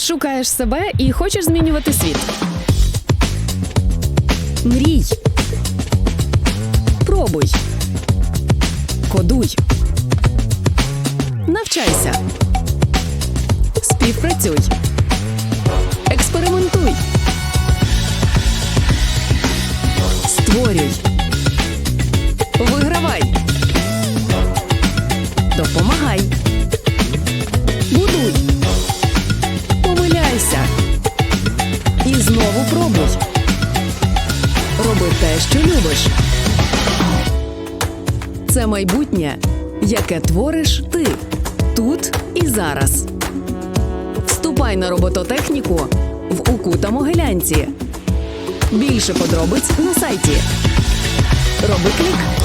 Шукаєш себе і хочеш змінювати світ. Мрій. Пробуй. Кодуй. Навчайся. Співпрацюй. Експериментуй. Створюй. Вигравай. Допомагай. Будуй. Знову пробуй. Роби те, що любиш. Це майбутнє, яке твориш ти тут і зараз. Вступай на робототехніку в УКУ та Могилянці. Більше подробиць на сайті. Роби клік.